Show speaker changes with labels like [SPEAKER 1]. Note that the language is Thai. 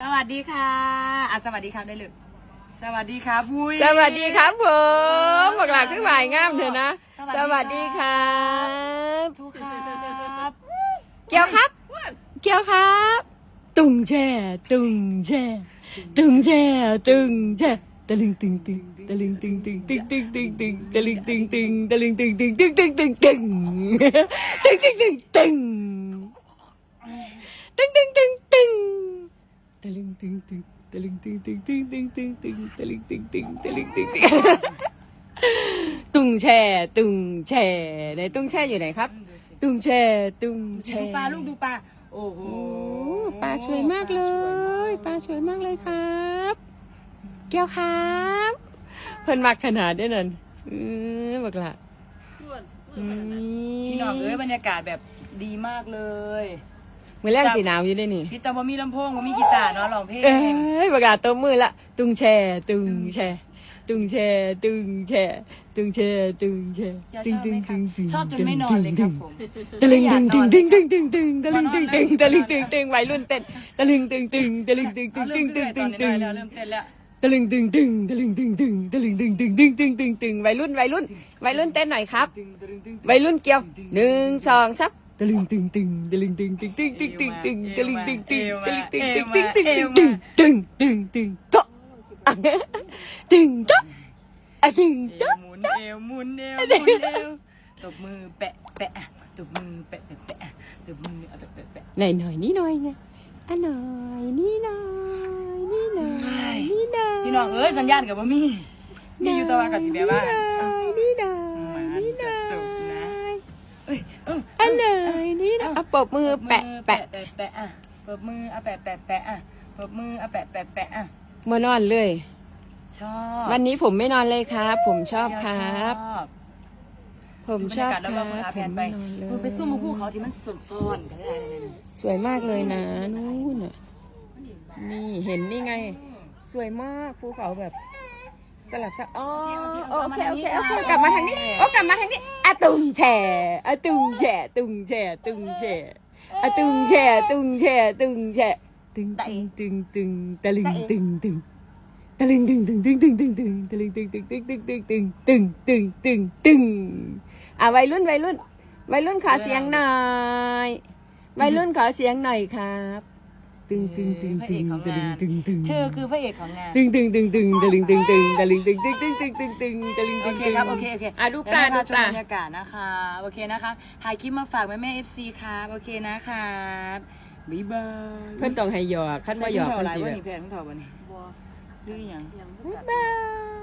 [SPEAKER 1] สวัสดีค่ะอะสวัสดีครับได้เลยสวัสดีครับบุย
[SPEAKER 2] สวัสดีครับผมบอกหลักขึ้นหมายงามเถอะนะสวัสดีครับ
[SPEAKER 1] ทุกครับ
[SPEAKER 2] เกียวครับ เกียวครับ ตุงแช่ ตุงแช่ ตุงแช่ ตุงแช่ตะลึงตึงตึงตะลึงตึงตึงตึงตึงตึงตึงตะลึงตึงตึงตะลึงตึงตึงตึงตึงตึงตึงตึงตึงตึงตึงตึงตึงตึงตึง แช่ตุงแช่ไหนตุงแช่อยู่ไหนครับ
[SPEAKER 1] ดูสิ
[SPEAKER 2] ตุงแช่ตุง
[SPEAKER 1] ดู
[SPEAKER 2] แช่
[SPEAKER 1] ปลาลูกดูปลาโอ้โห
[SPEAKER 2] โอ้ปลาสวยมากเลยปลาสวยมากเลยครับ แก้วครับเพิ่นมักขนาดได้นั่นเออบักละอืม
[SPEAKER 1] พี่น้องเอ้ยบรรยากาศแบบดีมากเลย
[SPEAKER 2] มือแรกสีหนาวอยู่ได้นี่
[SPEAKER 1] พี่ตาบ่มีลำโพงบ่มีกีตาร์เนาะร้องเพลง
[SPEAKER 2] เอ้ยบักละตัวมือละตุงแช่ตุงแช่ตุงแช่ตุงแช่ตุงแช่ตุงแช่
[SPEAKER 1] อย่า
[SPEAKER 2] ตึ
[SPEAKER 1] ช
[SPEAKER 2] ง
[SPEAKER 1] อบ
[SPEAKER 2] ตึ
[SPEAKER 1] ไหม
[SPEAKER 2] ง
[SPEAKER 1] คะ
[SPEAKER 2] ตึงตึง
[SPEAKER 1] ชอบจนไม่นอนเลยครับผม
[SPEAKER 2] ตะลึง
[SPEAKER 1] ไม่อยา
[SPEAKER 2] ตึ
[SPEAKER 1] ก
[SPEAKER 2] ง
[SPEAKER 1] น
[SPEAKER 2] ตึ
[SPEAKER 1] องน
[SPEAKER 2] ตึงตึงตึงตึงตะลึงตึงตึงตะลึงตึงตึงวัยรุ่นเต้นตะลึงตึงตึงตะลึงตึงตึ
[SPEAKER 1] เอา
[SPEAKER 2] งตึ
[SPEAKER 1] เริ่
[SPEAKER 2] ง
[SPEAKER 1] ม
[SPEAKER 2] ตึ
[SPEAKER 1] เต้
[SPEAKER 2] ง
[SPEAKER 1] น
[SPEAKER 2] ตึง
[SPEAKER 1] แล้ว
[SPEAKER 2] ตึง
[SPEAKER 1] เริ่มเต้นแล้ว
[SPEAKER 2] ตะลึงตึงตึงตะลึงตึงตึงตะลึงตึงตึงตึงตึงตึงตึงวัยรุ่นวัยรุ่นวัยรุ่นเต้นหน่อยครับ
[SPEAKER 1] ตึงตึงตึง
[SPEAKER 2] วัยรุ่นเกี่ยวหนึ่งสองซับ ตะลึงตึงตึงตะลึงตึงตึงตึงตึงตึงตึงตะลึงตึงตึงตะลึงตึงตึงตึงตึงตึงตึงตึงตึงโตะตึงโตะอะตึง
[SPEAKER 1] เอ
[SPEAKER 2] โตะ
[SPEAKER 1] วหมุนเอวหมุนเอวหมุนเอวตบมือแปะแปะตบมือแปะแปะแปะตบมือแปะแปะแปะ
[SPEAKER 2] หน่อยหน่อยนี่หน่อยไงอะหน่อยนี่หน่อยนี่หน่อยนี่หน่อย
[SPEAKER 1] พี่น้องเอ้ยสัญญาณกับบ่มีมีอยู่แตัวว่ากับสิแบบว่า
[SPEAKER 2] นี่หน่อย
[SPEAKER 1] มัน
[SPEAKER 2] นี่ห
[SPEAKER 1] จะ
[SPEAKER 2] น่อย
[SPEAKER 1] ตกนะเอ้ยเอ้า
[SPEAKER 2] อันหน่ อยนี่หน่อยเอาปรบมือแปะแปะ
[SPEAKER 1] แปะแปะอะปรบมืออะแปะแปะแปะอะปรบมืออะแปะแปะแปะอะ
[SPEAKER 2] มานอนเลย
[SPEAKER 1] ชอบ
[SPEAKER 2] วันนี้ผมไม่นอนเลยครับ ผมชอบครับ
[SPEAKER 1] ชอบ
[SPEAKER 2] ผมชอบ
[SPEAKER 1] ดูบรรยากาศ
[SPEAKER 2] ค
[SPEAKER 1] แล้ว
[SPEAKER 2] รั
[SPEAKER 1] ก็
[SPEAKER 2] บ
[SPEAKER 1] พา
[SPEAKER 2] ผ
[SPEAKER 1] แพน
[SPEAKER 2] ม
[SPEAKER 1] ไป
[SPEAKER 2] ไม่นอนเลย
[SPEAKER 1] มึงไปซุ่มมาพูเขาที่มันซ่อนๆก็ได้
[SPEAKER 2] สวยมากเลยนะนู่นน่ะนี่เห็นนี่ไง สวยมากภูเขาแบบ สลับซับอ๋อโอเคโอเคโอเคกลับมาทางนี้โอ้กลับมาทางนี้อะตุงแช่อะตุงแช่ตุงแช่ตุงแช่อะตุงแช่ตุงแช่ตุงแช่ตึงตึงตึงตึงตะลึงตึงตึงตะลึงตึงตึงตึงตึงตึงตึงตะลึงตึงตึงตึงตึงตึงตึงตึงตึงตึงตึงอะวัยรุ่นวัยรุ่นวัยรุ่นขอเสียงหน่อยวัยรุ่นขอเสียงหน่อยครับ ตึงตึงตึงตึงตึงตึงตึง
[SPEAKER 1] เธอคือพระเอกของงาน
[SPEAKER 2] ตึงตึงตึงตึงตึงตึงตึงตึงตึงตึงตึงตึงตึงตึงตึงตึงตึงตึง
[SPEAKER 1] โอ
[SPEAKER 2] ตึง
[SPEAKER 1] เค
[SPEAKER 2] ตึง
[SPEAKER 1] ครับ โอเค โอเค
[SPEAKER 2] อะดูปลา
[SPEAKER 1] เยว
[SPEAKER 2] ดู
[SPEAKER 1] ให้ช
[SPEAKER 2] ป
[SPEAKER 1] ม
[SPEAKER 2] ลา
[SPEAKER 1] บรรยากาศนะคะ โอเคนะคะถ่ายคลิปมาฝากแม่แม่เอฟซีครับโอเคนะครับบ๊ายบาย
[SPEAKER 2] เพื่อนต้องให้หยอกขั้นว่าหยอก
[SPEAKER 1] ค
[SPEAKER 2] คนน
[SPEAKER 1] สิ
[SPEAKER 2] สิ
[SPEAKER 1] แบ
[SPEAKER 2] แบบบ
[SPEAKER 1] แพงเท่าบ่นี่บ่หรือหยัง
[SPEAKER 2] บ๊ายบาย